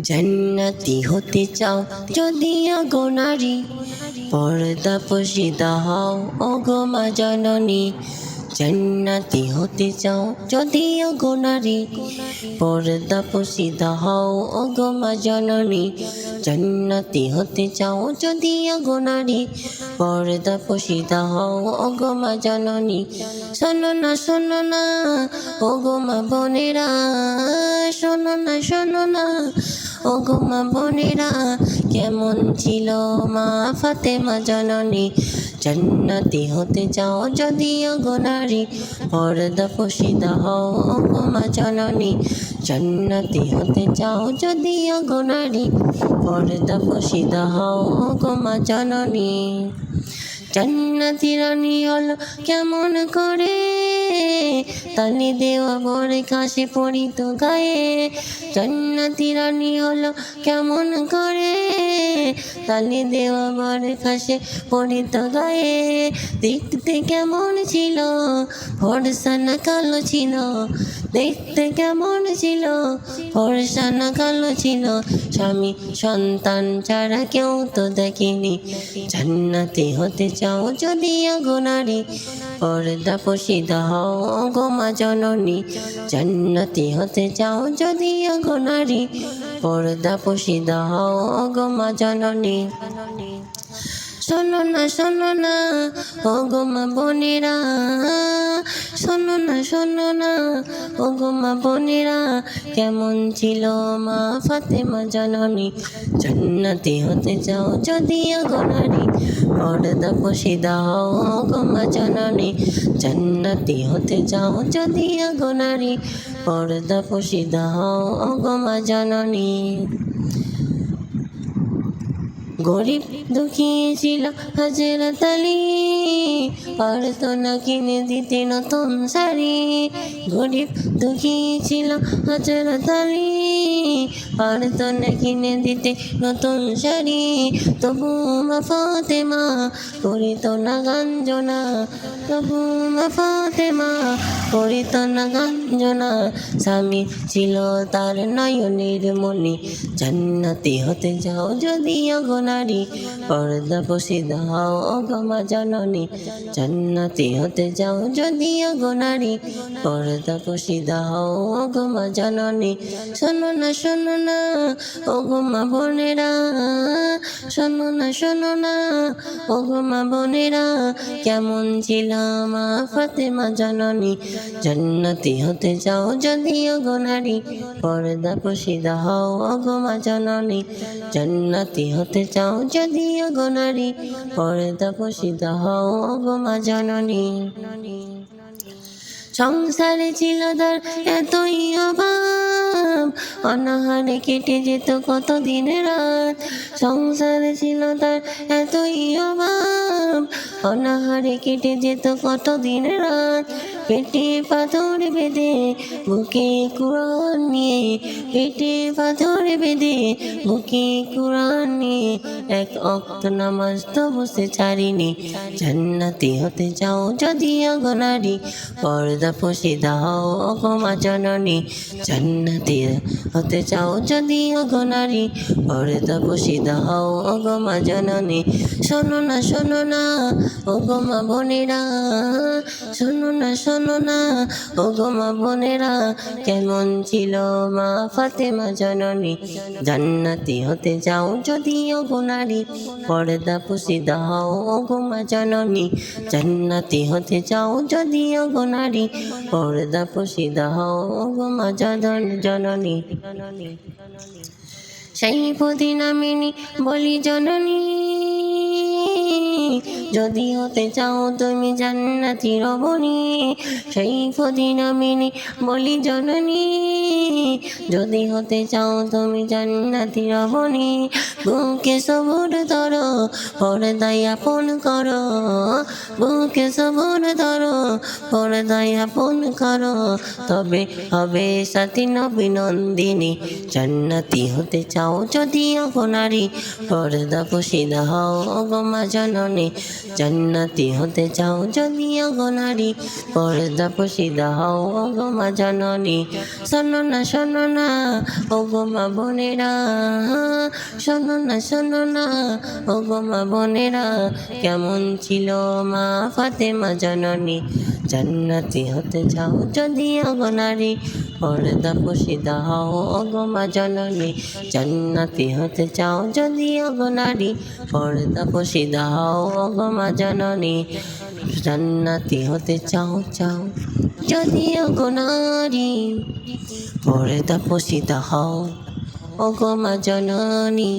জান্নাতি হতে চাও যদি অগো নারী পর্দা পশিদা হও অগো মা জননী জান্নাতি হতে চাও যদি গো নারী পর্দা পশিদা হও ও গো মা জননী। জান্নাতি হতে চাও যদি গো নারী পর্দা পশিদা হও ও গো মা জননী। শোনো না শোনো না ও গো মা বোনেরা। শোনো না শোনো না ও গো মা বোনেরা। কেমন ছিল মা ফাতেমা জননী? জান্নাতি হতে চাও যদি গো নারী পর্দা পশিদা হও ও গো মা জননী জান্নাতি হতে চাও যদি গো নারী পর্দা পশিদা হও ও গো মা জননী জান্নাতি রানী হলো কেমন করে? তালি দেওয়া বরে কাশে পড়িত গায়ে। জান্নাতি রানী হলো কেমন করে? তালি দেওয়া বরে খাসে পরিত গায়ে দেখতে কেমন ছিল ভরসা না কালো ছিল দেখতে কেমন ছিল? ফর্সা না কালো ছিল? স্বামী সন্তান ছাড়া কেউ তো দেখিনি। জান্নাতি হতে চাও যদি নারী। পর্দা পশিদা হও গো মা জননী। জান্নাতি হতে চাও যদি নারী। পর্দা পশিদা হও গো মা জননী। শোনো না শোনো না ও গো মা বোনেরা। শোনো না শোনো না ও গো মা বোনেরা। কেমন ছিল মা ফাতেমা জননী? জান্নাতি হতে চাও যদি গো নারী পর্দা পশিদা হও ও গো মা জননী। জান্নাতি হতে চাও যদি গো নারী পর্দা পশিদা হও ও গো মা জননী। গরিব দুঃখী ছিল হাজরত আলী। পারতো না কিনে দিতে নতুন শাড়ি। গরিব দুঃখী ছিল হাজরত আলী। পারতো না কিনে দিতে নতুন শাড়ি। তবু মা ফাতেমা করিত না গাঞ্জনা। তবু মা ফাতেমা করিত না গাঞ্জনা। স্বামী ছিল তার নয়নের মনি জান্নাতি হতে যাও যদি অগনারী পর্দা পশিদা হও অগমা জননী। জান্নাতি হতে যাও যদি অগনারী পর্দা পশিদা হও অগমা জননী। শোনো না শোনো না অগমা বোনেরা, শোনো না শোনো না অগমা বোনেরা, কেমন ছিল মা ফাতেমা জননী? জান্নাতি হতে যাও যদি অগনারী পর্দা পশিদা হও অগমা জননী। জান্নাতি হতে চাও যদি অগনারী পর্দা পশিদা হও অগমা জননী। সংসারে ছিল তার এতই অভাব, অনাহারে কেটে যেত কত দিন রাত। সংসারে ছিল তার এতই অভাব, অনাহারে কেটে যেত কত দিন রাত। পেটে পাথর বেঁধে বুকে কুড়ান নিয়ে পেটে পাথর বেঁধে বুকে কুড়ান নিয়ে এক অক্ত নামাজ তো বসে ছাড়িনি। জান্নাতি হতে চাও যদি অগনারী পর্দা পশিদা হও অগমা জননী। জান্নাতি হতে চাও যদি অগনারী পর্দা পশিদা হও অগমা জননী। শোনো না শোনো না অগমা বোনেরা, শোনো না শোনো না অগমা বোনেরা, কেমন ছিল মা ফাতেমা জননী, জান্নাতি হতে যাও যদি অগনারী পর্দা পশিদা হও অগমা জননী, জান্নাতি হতে চাও যদি অগনারী পর্দা পশিদা হও অগমা জনন জননী। সেই পুদিনামিনী বলি, জননী যদি হতে চাও তুমি জান্নাতি রবণী সেই পুদিনামিনী বলি জননী। যদি হতে চাও তুমি জান্নাতি রবণী বুকে সবুর ধরো, পর্দায় আপন করো। বুকে সবুর ধরো, পর্দায় আপন করো। তবে হবে সাথী নবীনন্দিনী, জান্নাতি হতে চাও যদি অগনারী পর্দা পশিদা হও অগমা জননী। জান্নাতি হতে চাও যদি অগনারি পর্দা পশিদা হও অগমা জননী। শোনো না শোনো না অগমা বোনেরা, শোনো না শোনো না অগমা বোনেরা, কেমন ছিল মা ফাতেমা জননী? জান্নাতি হতে চাও যদি অগনারী পর্দা পশিদা হও ওগো মা জননী। জান্নাতি হতে চাও যদি অগনারী পর্দা পশিদা হও ওগো মা জননী। জান্নাতি হতে চাও চাও যদি অগনারী পর্দা পশিদা হও ওগো মা জননী।